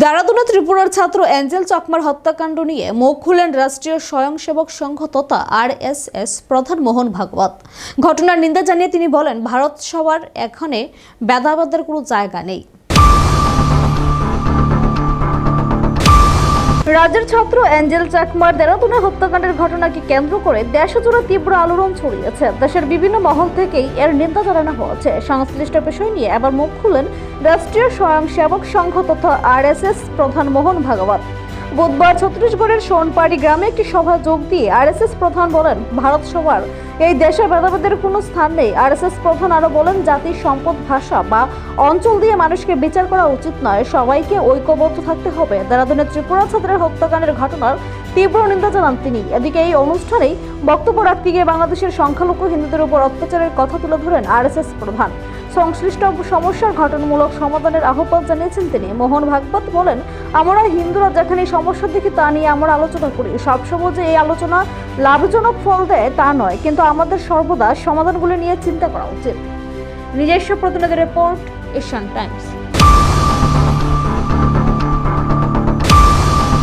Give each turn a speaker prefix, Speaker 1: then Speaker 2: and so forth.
Speaker 1: দেরাদুনে ত্রিপুরার ছাত্র অ্যাঞ্জেল চকমার হত্যাকাণ্ড নিয়ে মুখ খুলেন রাষ্ট্রীয় স্বয়ংসেবক সংঘ তথা আর এস এস প্রধান মোহন ভাগবত। ঘটনার নিন্দা জানিয়ে তিনি বলেন, ভারত সবার এখানে ব্যধাবাদের কোনো জায়গা নেই। রাজ্যের ছাত্র অ্যাঞ্জেল চাকমার দেরাদুনে হত্যাকাণ্ডের ঘটনাকে কেন্দ্র করে দেশজুড়ে তীব্র আলোড়ন ছড়িয়েছে। দেশের বিভিন্ন মহল থেকেই এর নিন্দা জানানো হয়েছে। সংশ্লিষ্ট বিষয় নিয়ে এবার মুখ খুলেন রাষ্ট্রীয় স্বয়ংসেবক সংঘ তথা আরএসএস প্রধান মোহন ভাগবত। বুধবার ছত্তিশগড়ের সোনপাড়ি গ্রামে একটি সভা যোগ দিয়ে আরএসএস প্রধান বলেন, ভারত সবার। এই দেশে ভেদাভেদের কোনো স্থান নেই। আরএসএস প্রধান আরও বলেন, জাতির সম্পদ, ভাষা বা অঞ্চল দিয়ে মানুষকে বিচার করা উচিত নয়। সবাইকে ঐক্যবদ্ধ থাকতে হবে। দেরাদুনের ত্রিপুরা ছাত্রের হত্যাকাণ্ডের ঘটনার তীব্র নিন্দা জানান তিনি। এদিকে এই অনুষ্ঠানেই বক্তব্য রাখতে গিয়ে বাংলাদেশের সংখ্যালঘু হিন্দুদের উপর অত্যাচারের কথা তুলে ধরেন আরএসএস প্রধান। সংশ্লিষ্ট সমস্যার ঘটনামূলক সমাধানের আহ্বান জানিয়েছেন তিনি। মোহন ভাগবত বলেন, আমরা হিন্দুরা যেখানে সমস্যা দেখি তা নিয়ে আমরা আলোচনা করি। সবসময় যে এই আলোচনা লাভজনক ফল দেয় তা নয়, কিন্তু আমাদের সর্বদা সমাধানগুলি নিয়ে চিন্তা করা উচিত। নিজস্ব প্রতিনিধি রিপোর্ট, এশিয়ান টাইমস।